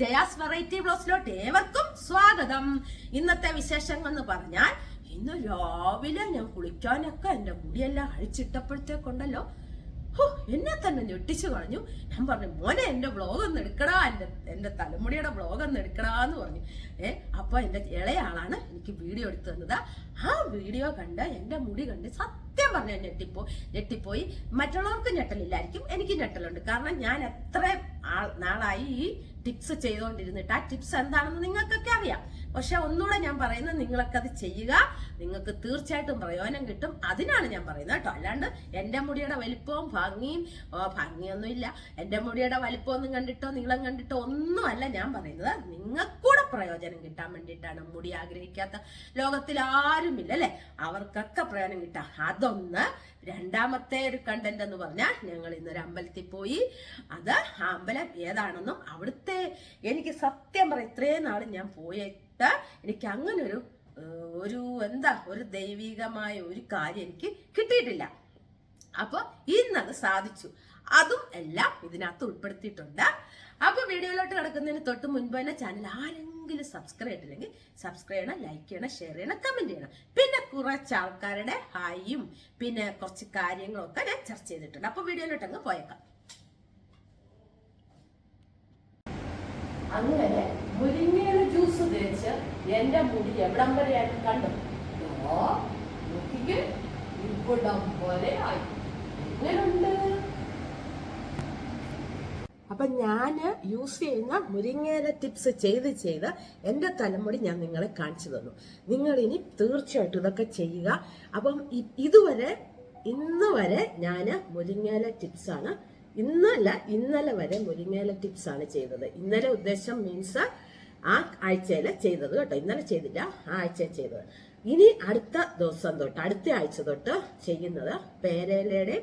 Jaya's variety ബ്ലോസിലോട്ട് ഏവർക്കും സ്വാഗതം. ഇന്നത്തെ വിശേഷങ്ങൾ എന്ന് പറഞ്ഞാൽ ഇന്ന് രാവിലെ ഞാൻ കുളിക്കാനൊക്കെ എന്റെ മുടിയെല്ലാം അഴിച്ചിട്ടപ്പോഴത്തേക്കുണ്ടല്ലോ ഹോ, എന്നെ തന്നെ ഞെട്ടിച്ചു കളഞ്ഞു. ഞാൻ പറഞ്ഞു മോനെ എന്റെ ബ്ലോഗ് ഒന്ന് എടുക്കടാ എന്റെ എന്റെ തലമുടിയുടെ ബ്ലോഗ് ഒന്ന് എടുക്കടാ എന്ന് പറഞ്ഞു. ഏ അപ്പൊ എന്റെ ഇളയാളാണ് എനിക്ക് വീഡിയോ എടുത്തു തന്നത്. ആ വീഡിയോ കണ്ട് എന്റെ മുടി കണ്ട് സത്യം പറഞ്ഞു ഞെട്ടിപ്പോ ഞെട്ടിപ്പോയി. മറ്റുള്ളവർക്ക് ഞെട്ടലില്ലായിരിക്കും എനിക്ക് ഞെട്ടലുണ്ട്. കാരണം ഞാൻ എത്ര നാളായി ഈ ടിപ്സ് ചെയ്തുകൊണ്ടിരുന്നിട്ട് ആ ടിപ്സ് എന്താണെന്ന് നിങ്ങൾക്കൊക്കെ അറിയാം. പക്ഷെ ഒന്നുകൂടെ ഞാൻ പറയുന്നത് നിങ്ങളൊക്കെ അത് ചെയ്യുക. നിങ്ങൾക്ക് തീർച്ചയായിട്ടും പ്രയോജനം കിട്ടും. അതിനാണ് ഞാൻ പറയുന്നത് കേട്ടോ. അല്ലാണ്ട് എന്റെ മുടിയുടെ വലിപ്പവും ഭംഗിയും ഭംഗിയൊന്നുമില്ല. എന്റെ മുടിയുടെ വലിപ്പമൊന്നും കണ്ടിട്ടോ നീളം കണ്ടിട്ടോ ഒന്നുമല്ല ഞാൻ പറയുന്നത്. നിങ്ങൾക്കൂടെ പ്രയോജനം കിട്ടാൻ വേണ്ടിയിട്ടാണ് മുടി ആഗ്രഹിക്കാത്ത ലോകത്തിൽ ആരുമില്ല അല്ലേ? അവർക്കൊക്കെ പ്രയോജനം കിട്ടാം. അതൊന്ന്. രണ്ടാമത്തെ ഒരു കണ്ടന്റ് എന്ന് പറഞ്ഞാൽ ഞങ്ങൾ ഇന്നൊരു അമ്പലത്തിൽ പോയി അത് ആ അമ്പലം ഏതാണെന്നും അവിടുത്തെ എനിക്ക് സത്യം പറയാം ഇത്രയും നാൾ ഞാൻ പോയിട്ട് എനിക്ക് അങ്ങനൊരു ഒരു എന്താ ഒരു ദൈവികമായ ഒരു കാര്യം എനിക്ക് കിട്ടിയിട്ടില്ല. അപ്പോൾ ഇന്നത് സാധിച്ചു. അതും എല്ലാം ഇതിനകത്ത് ഉൾപ്പെടുത്തിയിട്ടുണ്ട്. അപ്പൊ വീഡിയോയിലോട്ട് കിടക്കുന്നതിന് തൊട്ട് മുൻപ് തന്നെ ചാനൽ ആരെങ്കിലും സബ്സ്ക്രൈബ് ചെയ്തില്ലെങ്കിൽ സബ്സ്ക്രൈബ് ചെയ്യണം ലൈക്ക് ചെയ്യണം ഷെയർ ചെയ്യണം കമന്റ് ചെയ്യണം. പിന്നെ കുറച്ച് ആൾക്കാരുടെ ഹായും പിന്നെ കുറച്ച് കാര്യങ്ങളൊക്കെ ഞാൻ ചർച്ച ചെയ്തിട്ടുണ്ട്. അപ്പോൾ വീഡിയോയിലോട്ട് അങ്ങ് പോയേക്കാം. അങ്ങനെ മുരിങ്ങയുടെ ജ്യൂസ് തേച്ച് എന്റെ മുടി എവിടം വരെയായിട്ട് കണ്ടു? ഓ, ഇവിടം പോലെ ആയി. എങ്ങനുണ്ട്? അപ്പൊ ഞാൻ യൂസ് ചെയ്യുന്ന മുരിങ്ങയില ടിപ്സ് ചെയ്ത് ചെയ്ത് എന്റെ തലമുടി ഞാൻ നിങ്ങളെ കാണിച്ചു തന്നു. നിങ്ങൾ ഇനി തീർച്ചയായിട്ടും ഇതൊക്കെ ചെയ്യുക. അപ്പം ഇതുവരെ ഇന്ന് വരെ ഞാൻ മുരിങ്ങയില ടിപ്സാണ് ഇന്നല്ല ഇന്നലെ വരെ മുരിങ്ങയില ടിപ്സ് ആണ് ചെയ്തത്. ഇന്നലെ ഉദ്ദേശം മീൻസ് ആ ആഴ്ചയിലെ ചെയ്തത് കേട്ടോ. ഇന്നലെ ചെയ്തില്ല ആ ആഴ്ച ചെയ്തത്. ഇനി അടുത്ത ദിവസം തൊട്ട് അടുത്ത ആഴ്ച തൊട്ട് ചെയ്യുന്നത് പേരയിലയുടെ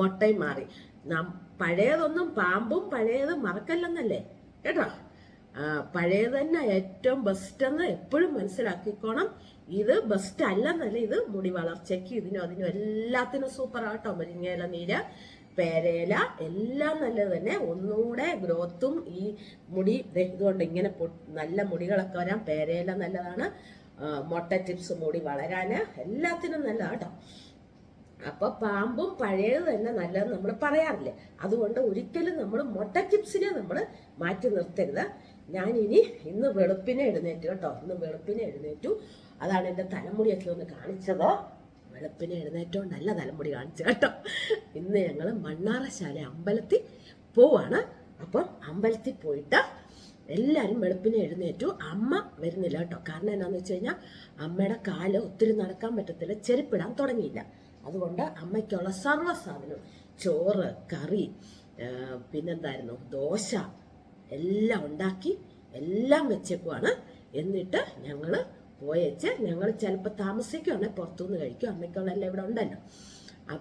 മുട്ടയും മാറി. നാം പഴയതൊന്നും പാമ്പും പഴയതും മറക്കല്ലെന്നല്ലേ? കേട്ടോ? പഴയത് തന്നെ ഏറ്റവും ബെസ്റ്റ് എന്ന് എപ്പോഴും മനസ്സിലാക്കിക്കോണം. ഇത് ബെസ്റ്റ് അല്ലെന്നല്ല ഇത് മുടി വളർച്ചയ്ക്ക് ഇതിനും അതിനും എല്ലാത്തിനും സൂപ്പർ ആട്ടോ മുരിങ്ങയില നീര്. പേരയില എല്ലാം നല്ലത് തന്നെ. ഒന്നുകൂടെ ഗ്രോത്തും ഈ മുടി ഇതുകൊണ്ട് ഇങ്ങനെ നല്ല മുടികളൊക്കെ വരാൻ പേരയില നല്ലതാണ്. മുട്ട ടിപ്സ് മുടി വളരാൻ എല്ലാത്തിനും നല്ലതാണ് കേട്ടോ അപ്പൊ പാമ്പും പഴയത് തന്നെ നല്ലതെന്ന് നമ്മൾ പറയാറില്ലേ. അതുകൊണ്ട് ഒരിക്കലും നമ്മൾ മുട്ട ടിപ്സിനെ നമ്മൾ മാറ്റി നിർത്തരുത്. ഞാൻ ഇനി ഇന്ന് വെളുപ്പിനെ എഴുന്നേറ്റു കേട്ടോ. ഇന്ന് വെളുപ്പിനെ എഴുന്നേറ്റു. അതാണ് എന്റെ തലമുടിയൊക്കെ ഒന്ന് കാണിച്ചത്. വെളുപ്പിനെ എഴുന്നേറ്റോണ്ടല്ല തലമുടി കാണിച്ചു കേട്ടോ. ഇന്ന് ഞങ്ങൾ മണ്ണാറശാല അമ്പലത്തിൽ പോവാണ്. അപ്പം അമ്പലത്തിൽ പോയിട്ട് എല്ലാവരും വെളുപ്പിനെ എഴുന്നേറ്റു. അമ്മ വരുന്നില്ല കേട്ടോ. കാരണം എന്നാന്ന് വെച്ച് കഴിഞ്ഞാൽ അമ്മയുടെ കാൽ ഒത്തിരി നടക്കാൻ പറ്റത്തില്ല ചെരുപ്പിടാൻ തുടങ്ങിയില്ല. അതുകൊണ്ട് അമ്മയ്ക്കുള്ള സർവ സാധനം ചോറ് കറി പിന്നെന്തായിരുന്നു ദോശ എല്ലാം ഉണ്ടാക്കി എല്ലാം വെച്ചേക്കുവാണ്. എന്നിട്ട് ഞങ്ങൾ പോയച്ച് ഞങ്ങൾ ചിലപ്പോൾ താമസിക്കുവാണെങ്കിൽ പുറത്തുനിന്ന് കഴിക്കും. അമ്മയ്ക്കുള്ള എല്ലാം ഇവിടെ ഉണ്ടല്ലോ.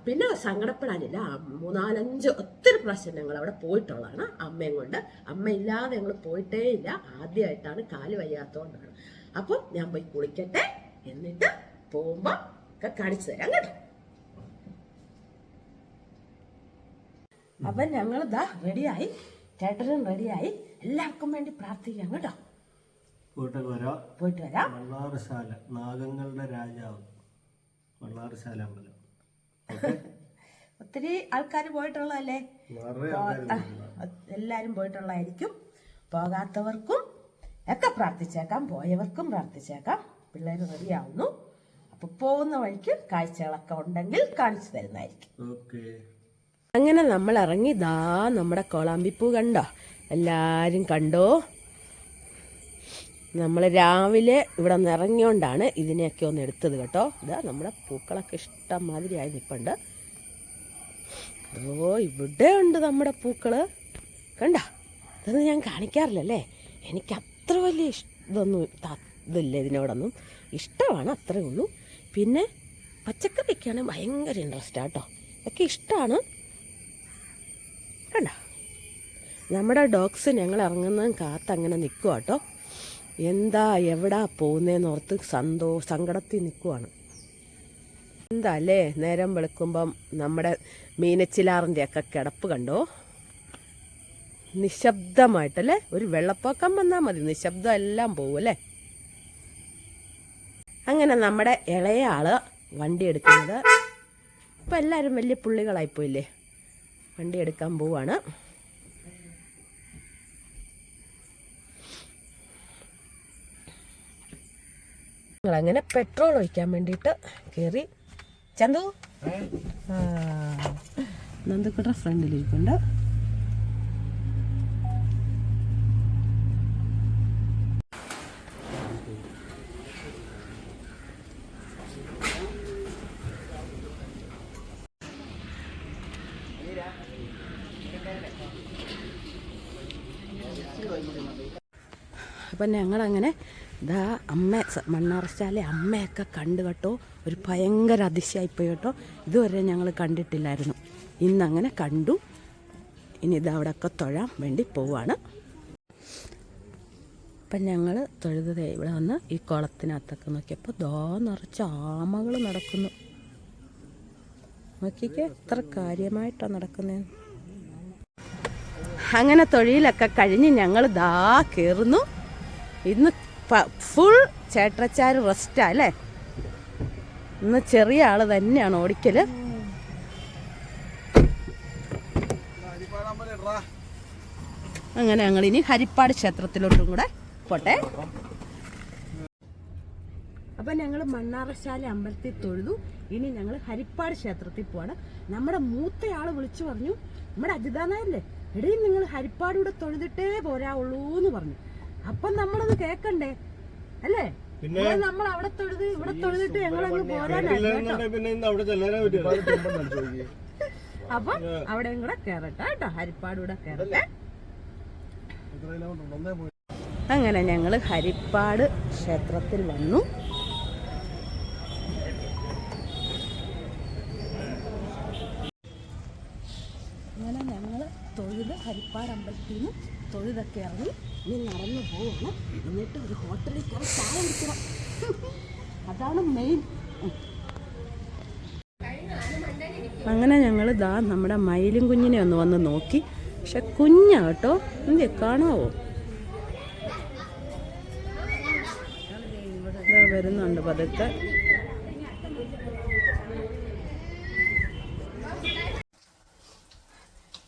പിന്നെ സങ്കടപ്പെടാനില്ല. മൂന്നാലഞ്ച് ഒത്തിരി പ്രാവശ്യം ഞങ്ങൾ അവിടെ പോയിട്ടുള്ളതാണ് അമ്മയും കൊണ്ട്. അമ്മ ഇല്ലാതെ ഞങ്ങൾ പോയിട്ടേ ഇല്ല. ആദ്യമായിട്ടാണ് കാൽ വയ്യാത്തതുകൊണ്ടാണ് അപ്പം ഞാൻ പോയി കുളിക്കട്ടെ എന്നിട്ട് പോകുമ്പോൾ ഒക്കെ കാണിച്ചു തരാം കേട്ടോ. അപ്പം ഞങ്ങൾ ഇതാ റെഡിയായി ചേട്ടനും റെഡിയായി എല്ലാവർക്കും വേണ്ടി പ്രാർത്ഥിക്കാം കേട്ടോ. കൂട്ടക്കുര പോയിട്ട് വരാം. മണ്ണാറുശാല നാഗങ്ങളുടെ രാജാവ്. മണ്ണാറുശാല അമ്പലം. ഒത്തിരി ആൾക്കാർ പോയിട്ടുള്ളതല്ലേ? എല്ലാവരും പോയിട്ടുള്ളതായിരിക്കും. പോകാത്തവർക്കും ഒക്കെ പ്രാർത്ഥിച്ചേക്കാം. പോയവർക്കും പ്രാർത്ഥിച്ചേക്കാം. പിള്ളേർ റെഡിയാവുന്നു. അപ്പൊ പോകുന്ന വഴിക്ക് കാഴ്ചകളൊക്കെ ഉണ്ടെങ്കിൽ കാണിച്ചു തരുന്നതായിരിക്കും. ഓക്കെ. അങ്ങനെ നമ്മൾ ഇറങ്ങി ദാ നമ്മുടെ കോളാമ്പിപ്പൂ കണ്ടോ? എല്ലാരും കണ്ടോ? നമ്മൾ രാവിലെ ഇവിടെ നിന്ന് ഇറങ്ങിയോണ്ടാണ് ഇതിനെയൊക്കെ ഒന്ന് എടുത്തത് കേട്ടോ. ഇതാ നമ്മുടെ പൂക്കളൊക്കെ ഇഷ്ടം മാതിരിയായി നിൽപ്പുണ്ട് ഓ ഇവിടെ ഉണ്ട് നമ്മുടെ പൂക്കൾ കണ്ട? ഇതൊന്നും ഞാൻ കാണിക്കാറില്ലല്ലേ എനിക്ക് അത്ര വലിയ ഇതൊന്നും ഇതില്ല ഇതിനോടൊന്നും. ഇഷ്ടമാണ് അത്രേ ഉള്ളൂ. പിന്നെ പച്ചക്കറിക്കാണ് ഭയങ്കര ഇൻട്രസ്റ്റ് കേട്ടോ. ഒക്കെ ഇഷ്ടമാണ്. കണ്ട? നമ്മുടെ ഡോഗ്സ് ഞങ്ങൾ ഇറങ്ങുന്നതും കാത്ത് അങ്ങനെ നിൽക്കുക കേട്ടോ. എന്താ എവിടാ പോകുന്നതെന്ന് ഓർത്ത് സന്തോ സങ്കടത്തിൽ നിൽക്കുവാണ്. എന്താ അല്ലേ നേരം വെളുക്കുമ്പം നമ്മുടെ മീനച്ചിലാറിന്റെ ഒക്കെ കിടപ്പ് കണ്ടോ? നിശബ്ദമായിട്ടല്ലേ? ഒരു വെള്ളപ്പൊക്കം വന്നാൽ മതി. നിശബ്ദം എല്ലാം പോകും അല്ലേ? അങ്ങനെ നമ്മുടെ ഇളയ ആൾ വണ്ടി എടുക്കുന്നത്. ഇപ്പം എല്ലാവരും വലിയ പുള്ളികളായിപ്പോയില്ലേ? വണ്ടി എടുക്കാൻ പോവാണ്. അങ്ങനെ പെട്രോൾ ഒഴിക്കാൻ വേണ്ടിയിട്ട് കയറി ചന്തു? നന്ദക്കുട്ട ഫ്രണ്ടിലിരിപ്പുണ്ട്. അപ്പം ഞങ്ങളങ്ങനെ ദാ അമ്മ മണ്ണാറശാലെ അമ്മയൊക്കെ കണ്ടു കേട്ടോ. ഒരു ഭയങ്കര അതിശയായിപ്പോയി കേട്ടോ. ഇതുവരെ ഞങ്ങൾ കണ്ടിട്ടില്ലായിരുന്നു. ഇന്നങ്ങനെ കണ്ടു. ഇനി ഇത് അവിടെയൊക്കെ തൊഴാൻ വേണ്ടി പോവാണ്. അപ്പം ഞങ്ങൾ തൊഴുത് ഇവിടെ വന്ന് ഈ കുളത്തിനകത്തൊക്കെ നോക്കിയപ്പോൾ ദോ നിറച്ച് ആമകൾ നടക്കുന്നു. നോക്കിക്കേ എത്ര കാര്യമായിട്ടാണ് നടക്കുന്നത് അങ്ങനെ തൊഴിലൊക്കെ കഴിഞ്ഞ് ഞങ്ങൾ ദാ കയറുന്നു ഇന്ന് ഫുൾ ചേട്ടച്ചാർ റെസ്റ്റാ അല്ലേ? ഇന്ന് ചെറിയ ആൾ തന്നെയാണ് ഓടിക്കൽ. അങ്ങനെ ഞങ്ങൾ ഇനി ഹരിപ്പാട് ക്ഷേത്രത്തിലോട്ടും കൂടെ പോട്ടെ. അപ്പൊ ഞങ്ങൾ മണ്ണാറശാല അമ്പലത്തിൽ തൊഴുതു. ഇനി ഞങ്ങൾ ഹരിപ്പാട് ക്ഷേത്രത്തിൽ പോവാണ്. നമ്മുടെ മൂത്തയാൾ വിളിച്ചു പറഞ്ഞു നമ്മുടെ അജിതാനായല്ലേ എടീ നിങ്ങൾ ഹരിപ്പാടൂടെ തൊഴുതിട്ടേ പോരാവുള്ളൂ എന്ന് പറഞ്ഞു. അപ്പം നമ്മളത് കേക്കണ്ടേ? അല്ലേ? പിന്നെ? നമ്മൾ അവിടെ തൊഴുത് ഇവിടെ തൊഴുതിട്ട് അവിടെ ചെല്ലാനേ പറ്റുമോ അപ്പൊ അവിടെയും കൂടെ കേറട്ടെ കേട്ടോ. ഹരിപ്പാടൂടെ കേറട്ടെ. അങ്ങനെ ഞങ്ങൾ ഹരിപ്പാട് ക്ഷേത്രത്തിൽ വന്നു. അങ്ങനെ ഞങ്ങൾ തൊഴുത് ഹരിപ്പാട് അമ്പലത്തിൽ നിന്ന് തൊഴുതൊക്കെ ഇറങ്ങി ഇനി നടന്നു പോവാണ്. എന്നിട്ട് ഒരു ഹോട്ടലിൽ കയറി ചായ കുടിക്കണം. അതാണ് മെയിൻ അങ്ങനെ ഞങ്ങൾ ദാ നമ്മുടെ മയിലും കുഞ്ഞിനെ ഒന്ന് വന്ന് നോക്കി. പക്ഷെ കുഞ്ഞാ കേട്ടോ എന്ത് കാണാവോ? വരുന്നുണ്ട് പതുക്കെ.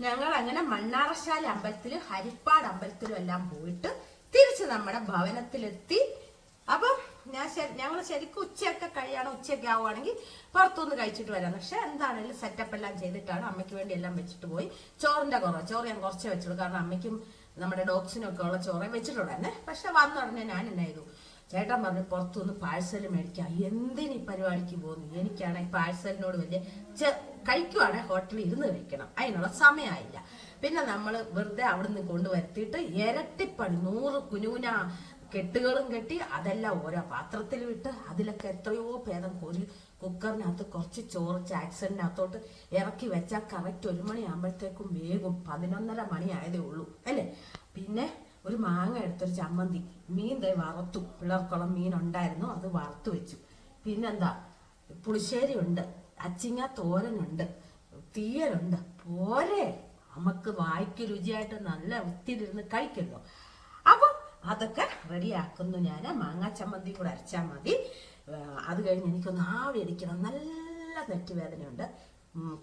ഞങ്ങൾ അങ്ങനെ മണ്ണാറശാല അമ്പലത്തിലും ഹരിപ്പാട് അമ്പലത്തിലും എല്ലാം പോയിട്ട് തിരിച്ച് നമ്മുടെ ഭവനത്തിലെത്തി. അപ്പം ഞാൻ ഞങ്ങൾ ശരിക്കും ഉച്ചയൊക്കെ കഴിയാണ് ഉച്ചയൊക്കെ ആവുകയാണെങ്കിൽ പുറത്തുനിന്ന് കഴിച്ചിട്ട് വരാം. പക്ഷെ എന്താണെങ്കിലും സെറ്റപ്പ് എല്ലാം ചെയ്തിട്ടാണ് അമ്മയ്ക്ക് വേണ്ടി എല്ലാം വെച്ചിട്ട് പോയി. ചോറിന്റെ കുറവ് ചോറ് ഞാൻ കുറച്ചേ വെച്ചുള്ളൂ. കാരണം അമ്മയ്ക്കും നമ്മുടെ ഡോഗ്സിനും ഒക്കെ ഉള്ള ചോറേ വെച്ചിട്ടുണ്ടായിരുന്നേ പക്ഷെ വന്ന ഉടനെ ഞാൻ എന്നായിരുന്നു ചേട്ടൻ പറഞ്ഞു പുറത്തുനിന്ന് പാഴ്സൽ മേടിക്കാം. എന്തിനീ പരിപാടിക്ക് പോകുന്നു? എനിക്കാണെങ്കിൽ പാഴ്സലിനോട് വലിയ കഴിക്കുവാണെ ഹോട്ടലിൽ ഇരുന്ന് കഴിക്കണം. അതിനുള്ള സമയമായില്ല. പിന്നെ നമ്മൾ വെറുതെ അവിടെ നിന്ന് കൊണ്ടുവരുത്തിയിട്ട് ഇരട്ടിപ്പണി നൂറ് കുനൂന കെട്ടുകളും കെട്ടി അതെല്ലാം ഓരോ പാത്രത്തിൽ വിട്ട് അതിലൊക്കെ എത്രയോ ഭേദം കോരി കുക്കറിനകത്ത് കുറച്ച് ചോറ് ചാക്സണിനകത്തോട്ട് ഇറക്കി വെച്ചാൽ കറക്റ്റ് ഒരു മണിയാകുമ്പോഴത്തേക്കും വേഗം പതിനൊന്നര മണിയായതേ ഉള്ളൂ. അല്ലേ? പിന്നെ ഒരു മാങ്ങ എടുത്തൊരു ചമ്മന്തി. മീൻ ദേ വറുത്തു. പിള്ളേർക്കുള്ള മീൻ ഉണ്ടായിരുന്നു അത് വറുത്തു വെച്ചു. പിന്നെന്താ? പുളിശ്ശേരി ഉണ്ട് അച്ചിങ്ങ തോരനുണ്ട്. തീയലുണ്ട്. പോരെ. നമുക്ക് വായിക്ക് രുചിയായിട്ട് നല്ല ഒത്തിരി ഇരുന്ന് കഴിക്കല്ലോ. അപ്പം അതൊക്കെ റെഡിയാക്കുന്നു ഞാൻ മാങ്ങാ ചമ്മന്തി കൂടെ അരച്ചാൽ മതി. അത് കഴിഞ്ഞ് എനിക്കൊന്ന് ആവി അടിക്കണം. നല്ല നെറ്റുവേദനയുണ്ട്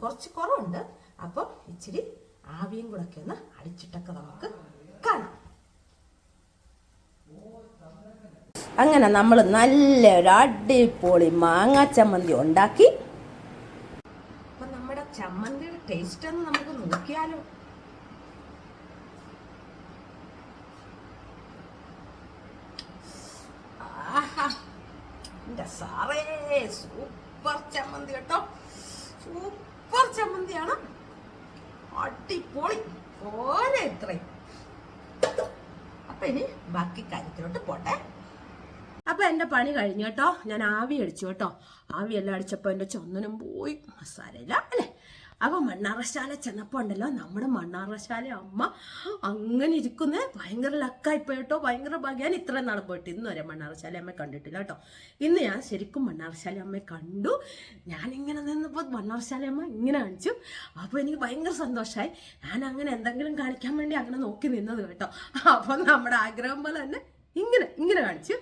കുറച്ച് കുറവുണ്ട്. അപ്പം ഇച്ചിരി ആവിയും കൂടെ ഒക്കെ ഒന്ന് അടിച്ചിട്ടൊക്കെ നമുക്ക് കാണാം. അങ്ങനെ നമ്മൾ നല്ല ഒരു അടിപൊളി മാങ്ങാ ചമ്മന്തി ഉണ്ടാക്കി ചമ്മന്തിയുടെ ടേസ്റ്റ് ഒന്ന് നമുക്ക് നോക്കിയാലോ. എന്റെ സാറേ സൂപ്പർ ചമ്മന്തി കേട്ടോ. സൂപ്പർ ചമ്മന്തിയാണ്. അടിപൊളി. പോലെ ഇത്രയും. അപ്പൊ ഇനി ബാക്കി കാര്യത്തിലോട്ട് പോട്ടെ. അപ്പൊ എന്റെ പണി കഴിഞ്ഞു കേട്ടോ. ഞാൻ ആവി അടിച്ചു കേട്ടോ. ആവി എല്ലാം അടിച്ചപ്പോ എന്റെ ചന്ദനം പോയി. മസാല അല്ലേ? അപ്പൊ മണ്ണാറശാല ചെന്നപ്പോ ഉണ്ടല്ലോ നമ്മുടെ മണ്ണാറശാല അമ്മ അങ്ങനെ ഇരിക്കുന്ന. ഭയങ്കര ലക്കായി പോയിട്ടോ ഭയങ്കര ഭാഗ്യം. ഇത്ര നാൾ പോയിട്ട് ഇന്ന് വരെ മണ്ണാറശാല അമ്മ കണ്ടിട്ടില്ല കേട്ടോ. ഇന്ന് ഞാൻ ശരിക്കും മണ്ണാറശാല അമ്മയെ കണ്ടു. ഞാൻ ഇങ്ങനെ നിന്നപ്പോൾ മണ്ണാറശാല അമ്മ ഇങ്ങനെ കാണിച്ചു. അപ്പോൾ എനിക്ക് ഭയങ്കര സന്തോഷമായി ഞാൻ അങ്ങനെ എന്തെങ്കിലും കാണിക്കാൻ വേണ്ടി അങ്ങനെ നോക്കി നിന്നത് കേട്ടോ. അപ്പോൾ നമ്മുടെ ആഗ്രഹം പോലെ തന്നെ ഇങ്ങനെ ഇങ്ങനെ കാണിച്ചു.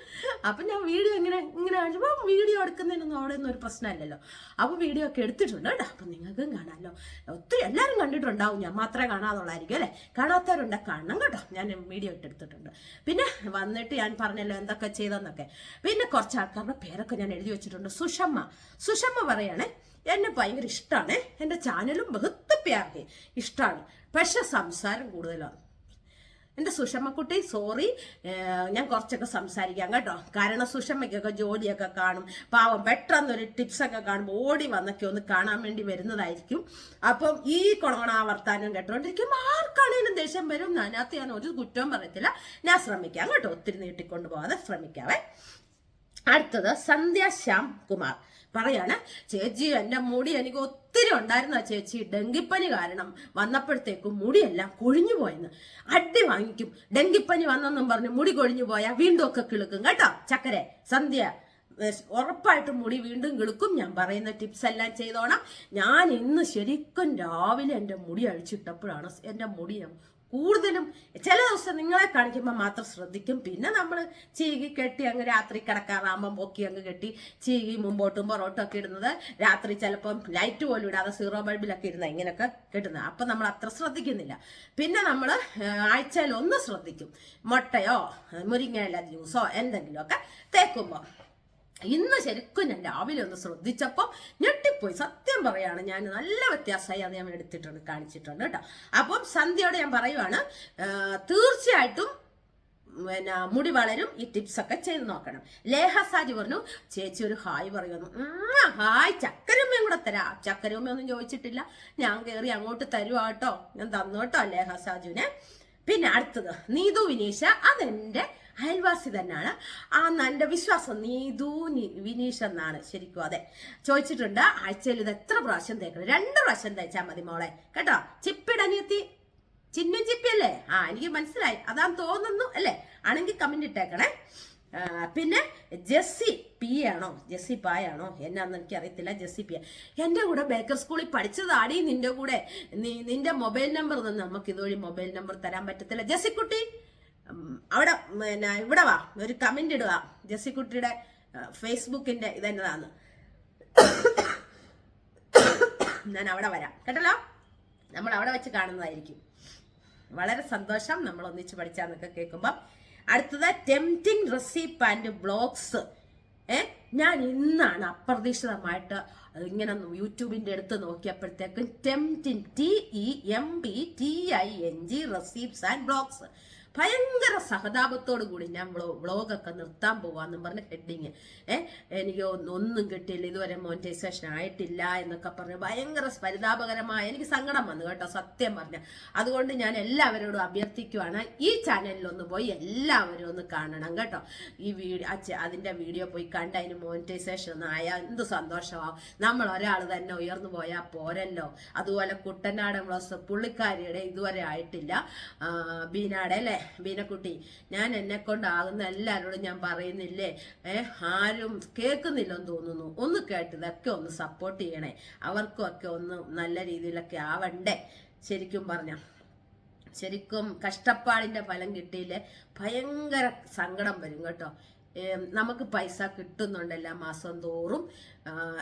അപ്പം ഞാൻ വീഡിയോ ഇങ്ങനെ ഇങ്ങനെ കാണിച്ചപ്പോൾ വീഡിയോ എടുക്കുന്നതിനൊന്നും അവിടെ ഒന്നും ഒരു പ്രശ്നമില്ലല്ലോ. അപ്പോൾ വീഡിയോ ഒക്കെ എടുത്തിട്ടുണ്ട് കേട്ടോ. അപ്പം നിങ്ങൾക്കും കാണാമല്ലോ. ഒത്തിരി എല്ലാവരും കണ്ടിട്ടുണ്ടാവും. ഞാൻ മാത്രമേ കാണാതുള്ളായിരിക്കും അല്ലേ? കാണാത്തവരുണ്ട് കാണണം കേട്ടോ. ഞാൻ വീഡിയോ ഇട്ട് എടുത്തിട്ടുണ്ട്. പിന്നെ വന്നിട്ട് ഞാൻ പറഞ്ഞല്ലോ എന്തൊക്കെ ചെയ്തെന്നൊക്കെ. പിന്നെ കുറച്ച് ആൾക്കാരുടെ പേരൊക്കെ ഞാൻ എഴുതി വെച്ചിട്ടുണ്ട്. സുഷമ്മ. സുഷമ്മ പറയണേ എന്നെ ഭയങ്കര ഇഷ്ടമാണ് എന്റെ ചാനലും ബഹുത്ത് പേർക്ക് ഇഷ്ടമാണ് പക്ഷെ സംസാരം കൂടുതലാണ്. എന്റെ സുഷമ്മക്കുട്ടി സോറി ഞാൻ കുറച്ചൊക്കെ സംസാരിക്കാം കേട്ടോ. കാരണം സുഷമ്മയ്ക്കൊക്കെ ജോലിയൊക്കെ കാണും. പാവം പെട്ടെന്നൊരു ടിപ്സൊക്കെ കാണുമ്പോൾ ഓടി വന്നൊക്കെ ഒന്ന് കാണാൻ വേണ്ടി വരുന്നതായിരിക്കും. അപ്പം ഈ കൊണോണ വർത്താനം കേട്ടോണ്ടിരിക്കും ആർക്കാണേലും ദേഷ്യം വരും അതിനകത്ത് ഞാൻ ഒരു കുറ്റവും പറയത്തില്ല. ഞാൻ ശ്രമിക്കാം കേട്ടോ. ഒത്തിരി നീട്ടിക്കൊണ്ടു പോകാതെ ശ്രമിക്കാവേ. അടുത്തത് സന്ധ്യ ശ്യാം കുമാർ. പറയാണ് ചേച്ചി എന്റെ മുടി എനിക്ക് ഒത്തിരി ഉണ്ടായിരുന്ന ചേച്ചി. ഡെങ്കിപ്പനി കാരണം വന്നപ്പോഴത്തേക്കും മുടിയെല്ലാം കൊഴിഞ്ഞു പോയെന്ന്. അടി വാങ്ങിക്കും. ഡെങ്കിപ്പനി വന്നെന്നും പറഞ്ഞ് മുടി കൊഴിഞ്ഞു പോയാൽ വീണ്ടും ഒക്കെ കിളുക്കും കേട്ടോ. ചക്കരെ സന്ധ്യ ഉറപ്പായിട്ടും മുടി വീണ്ടും കിളുക്കും. ഞാൻ പറയുന്ന ടിപ്സ് എല്ലാം ചെയ്തോണം. ഞാൻ ഇന്ന് ശരിക്കും രാവിലെ എന്റെ മുടി അഴിച്ചിട്ടപ്പോഴാണ് എന്റെ മുടി കൂടുതലും ചില ദിവസം നിങ്ങളെ കാണിക്കുമ്പോൾ മാത്രം ശ്രദ്ധിക്കും. പിന്നെ നമ്മൾ ചീകി കെട്ടി അങ്ങ് രാത്രി കിടക്കാറാകുമ്പോൾ പൊക്കി അങ്ങ് കെട്ടി ചീകി മുമ്പോട്ടും പുറോട്ടും ഒക്കെ ഇടുന്നത് രാത്രി ചിലപ്പം ലൈറ്റ് പോലും ഇടാതെ സീറോ ബൾബിലൊക്കെ ഇരുന്ന ഇങ്ങനെയൊക്കെ കെട്ടുന്നത്. അപ്പം നമ്മൾ അത്ര ശ്രദ്ധിക്കുന്നില്ല. പിന്നെ നമ്മൾ ആഴ്ചയിൽ ഒന്ന് ശ്രദ്ധിക്കും. മുട്ടയോ മുരിങ്ങയില ജ്യൂസോ എന്തെങ്കിലുമൊക്കെ തേക്കുമ്പോൾ ഇന്ന് ശരിക്കും ഞാൻ രാവിലെ ഒന്ന് ശ്രദ്ധിച്ചപ്പോൾ ഞെട്ടിപ്പോയി. സത്യം പറയാണ് ഞാൻ നല്ല വ്യത്യാസമായി അത് ഞാൻ എടുത്തിട്ടുണ്ട് കാണിച്ചിട്ടുണ്ട് കേട്ടോ. അപ്പം സന്ധ്യയോടെ ഞാൻ പറയുവാണ് തീർച്ചയായിട്ടും പിന്നെ മുടി വളരും ഈ ടിപ്സ് ഒക്കെ ചെയ്ത് നോക്കണം. ലേഹ സാജി പറഞ്ഞു ചേച്ചി ഒരു ഹായ് പറയുന്നു. ഹായ്. ചക്കരമ്മയും കൂടെ തരാ. ചക്കരമ്മയൊന്നും ചോദിച്ചിട്ടില്ല. ഞാൻ കയറി അങ്ങോട്ട് തരുവാ കേട്ടോ. ഞാൻ തന്നു കേട്ടോ ലേഹ സാജുവിനെ. പിന്നെ അടുത്തത് നീതു വിനീഷ അതെന്റെ അയൽവാസി തന്നെയാണ്. ആ നല്ല വിശ്വാസം നീതു വിനീഷ് എന്നാണ് ശരിക്കും അതെ. ചോദിച്ചിട്ടുണ്ട് ആഴ്ചയിൽ ഇത് എത്ര പ്രാവശ്യം തേക്കണം? രണ്ട് പ്രാവശ്യം തേച്ചാൽ മതി മോളെ. കേട്ടോ? ചിപ്പിടനിയത്തി ചിന്നും ചിപ്പിയല്ലേ ആ എനിക്ക് മനസ്സിലായി. അതാന്ന് തോന്നുന്നു അല്ലേ? ആണെങ്കിൽ കമന്റ് ഇട്ടേക്കണേ. പിന്നെ ജെസ്സി പി ആണോ? ജെസ്സി പായാണോ എന്നാന്ന് എനിക്ക് അറിയത്തില്ല ജെസ്സി പി എന്റെ കൂടെ ബേക്കർ സ്കൂളിൽ പഠിച്ചതാടി നിന്റെ കൂടെ. നിന്റെ മൊബൈൽ നമ്പർ നമുക്ക് ഇതുവഴി മൊബൈൽ നമ്പർ തരാൻ പറ്റത്തില്ല. ജെസ്സിക്കുട്ടി അവിടെ പിന്നെ ഇവിടെ വാ ഒരു കമന്റ് ഇടുക ജെസ്സിക്കുട്ടിയുടെ ഫേസ്ബുക്കിന്റെ ഇതെന്നതാന്ന് ഞാൻ അവിടെ വരാം. കേട്ടല്ലോ? നമ്മൾ അവിടെ വെച്ച് കാണുന്നതായിരിക്കും. വളരെ സന്തോഷം നമ്മൾ ഒന്നിച്ച് പഠിച്ചാന്നൊക്കെ കേൾക്കുമ്പോൾ അടുത്തത് ടെംറ്റിംഗ് റെസിപ്പ് ആൻഡ് ബ്ലോഗ്സ് ഏ ഞാൻ ഇന്നാണ് അപ്രതീക്ഷിതമായിട്ട് ഇങ്ങനെ യൂട്യൂബിന്റെ അടുത്ത് നോക്കിയപ്പോഴത്തേക്കും tempting T E M P T I N G recipes and blogs ഭയങ്കര സഹതാപത്തോടു കൂടി ഞാൻ വ്ളോഗൊക്കെ നിർത്താൻ പോവാന്നും പറഞ്ഞ ഹെഡിങ് ഏഹ് എനിക്ക് ഒന്നും കിട്ടിയില്ല. ഇതുവരെ മോണിറ്റൈസേഷൻ ആയിട്ടില്ല എന്നൊക്കെ പറഞ്ഞ് ഭയങ്കര പരിതാപകരമായ എനിക്ക് സങ്കടം വന്നു കേട്ടോ സത്യം പറഞ്ഞ. അതുകൊണ്ട് ഞാൻ എല്ലാവരോടും അഭ്യർത്ഥിക്കുവാണ് ഈ ചാനലിൽ ഒന്ന് പോയി എല്ലാവരും ഒന്ന് കാണണം കേട്ടോ. ഈ വീഡിയോ അതിന്റെ വീഡിയോ പോയി കണ്ട് അതിന് മോണിറ്റൈസേഷൻ ഒന്ന് ആയാൽ എന്ത് സന്തോഷമാവും. നമ്മൾ ഒരാൾ തന്നെ ഉയർന്നു പോയാൽ പോരല്ലോ. അതുപോലെ കുട്ടനാടൻ വ്ളോസ് പുള്ളിക്കാരിയുടെ ഇതുവരെ ആയിട്ടില്ല. ബീനാടെ അല്ലേ? ബീനക്കുട്ടി ഞാൻ എന്നെ കൊണ്ടാകുന്ന എല്ലാവരോടും ഞാൻ പറയുന്നില്ലേ? ഏഹ് ആരും കേൾക്കുന്നില്ലെന്ന് തോന്നുന്നു. ഒന്ന് കേട്ട് ഇതൊക്കെ ഒന്ന് സപ്പോർട്ട് ചെയ്യണേ. അവർക്കും ഒക്കെ ഒന്ന് നല്ല രീതിയിലൊക്കെ ആവണ്ടേ? ശരിക്കും പറഞ്ഞ. ശരിക്കും കഷ്ടപ്പാടിന്റെ ഫലം കിട്ടിയില്ലേ? ഭയങ്കര സങ്കടം വരും കേട്ടോ. നമുക്ക് പൈസ കിട്ടുന്നുണ്ട് എല്ലാ മാസം തോറും.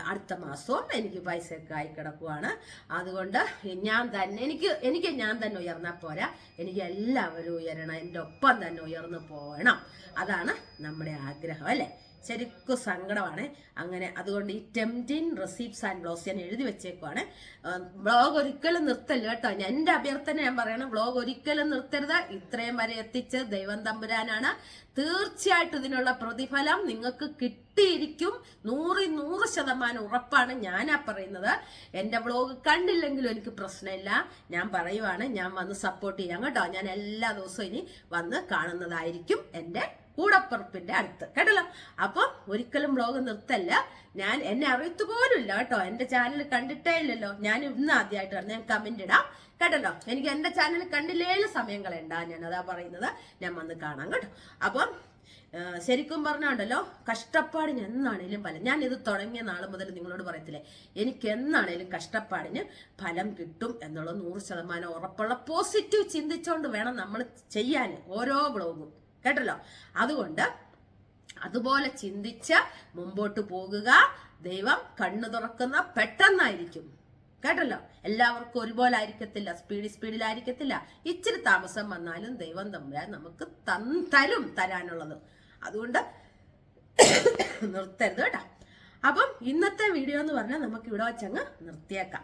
അടുത്ത മാസവും എനിക്ക് പൈസയൊക്കെ ആയി കിടക്കുവാണ്. അതുകൊണ്ട് ഞാൻ തന്നെ എനിക്ക് എനിക്ക് ഞാൻ തന്നെ ഉയർന്നാൽ പോരാ. എനിക്ക് എല്ലാവരും ഉയരണം. എന്റെ ഒപ്പം തന്നെ ഉയർന്നു പോകണം. അതാണ് നമ്മുടെ ആഗ്രഹം അല്ലേ? ശരിക്കും സങ്കടമാണ്. അങ്ങനെ അതുകൊണ്ട് ഈ ടെംറ്റിൻ റെസീപ്സ് ആൻഡ് ബ്ലോഗ്സ് ഞാൻ എഴുതി വെച്ചേക്കുവാണ്. ബ്ലോഗ് ഒരിക്കലും നിർത്തല്ല കേട്ടോ. ഞാൻ എന്റെ അഭ്യർത്ഥന ഞാൻ പറയണം. ബ്ലോഗ് ഒരിക്കലും നിർത്തരുത്. ഇത്രയും വരെ എത്തിച്ച് ദൈവം തമ്പുരാനാണ്. തീർച്ചയായിട്ടും ഇതിനുള്ള പ്രതിഫലം നിങ്ങൾക്ക് കിട്ടിയിരിക്കും. നൂറി നൂറ് ശതമാനം ഉറപ്പാണ് ഞാനാ പറയുന്നത്. എന്റെ ബ്ലോഗ് കണ്ടില്ലെങ്കിലും എനിക്ക് പ്രശ്നമില്ല. ഞാൻ പറയുവാണ്. ഞാൻ വന്ന് സപ്പോർട്ട് ചെയ്യാം കേട്ടോ. ഞാൻ എല്ലാ ദിവസവും ഇനി വന്ന് കാണുന്നതായിരിക്കും എന്റെ കൂടപ്പുറപ്പിന്റെ അടുത്ത്. കേട്ടല്ലോ? അപ്പം ഒരിക്കലും ബ്ലോഗ് നിർത്തല്ല. ഞാൻ എന്നെ അറിയത്തു പോലും ഇല്ല കേട്ടോ. എന്റെ ചാനൽ കണ്ടിട്ടേ ഇല്ലല്ലോ. ഞാൻ ഇന്ന് ആദ്യമായിട്ടാണ് ഞാൻ കമന്റ് ഇടാം. കേട്ടല്ലോ? എനിക്ക് എന്റെ ചാനൽ കണ്ടില്ലേലും സമയം ഞാൻ അതാ പറയുന്നത്. ഞാൻ വന്ന് കാണാം കേട്ടോ. അപ്പം ശരിക്കും പറഞ്ഞുണ്ടല്ലോ കഷ്ടപ്പാടിന് എന്നാണേലും ഫലം. ഞാൻ ഇത് തുടങ്ങിയ നാൾ മുതൽ നിങ്ങളോട് പറയത്തില്ലേ? എനിക്ക് എന്നാണേലും കഷ്ടപ്പാടിന് ഫലം കിട്ടും എന്നുള്ള നൂറ് ശതമാനം ഉറപ്പുള്ള പോസിറ്റീവ് ചിന്തിച്ചുകൊണ്ട് വേണം നമ്മൾ ചെയ്യാൻ ഓരോ ബ്ലോഗും കേട്ടല്ലോ? അതുകൊണ്ട് അതുപോലെ ചിന്തിച്ച് മുമ്പോട്ട് പോകുക. ദൈവം കണ്ണു തുറക്കുന്ന പെട്ടെന്നായിരിക്കും. കേട്ടല്ലോ? എല്ലാവർക്കും ഒരുപോലെ ആയിരിക്കത്തില്ല സ്പീഡ് സ്പീഡിലായിരിക്കത്തില്ല ഇച്ചിരി താമസം വന്നാലും ദൈവം തമ്പുരാൻ നമുക്ക് തരും തരാനുള്ളത്. അതുകൊണ്ട് നിർത്തരുത് കേട്ടോ. അപ്പം ഇന്നത്തെ വീഡിയോ എന്ന് പറഞ്ഞാൽ നമുക്ക് ഇവിടെ വെച്ചങ്ങ് നിർത്തിയേക്കാം.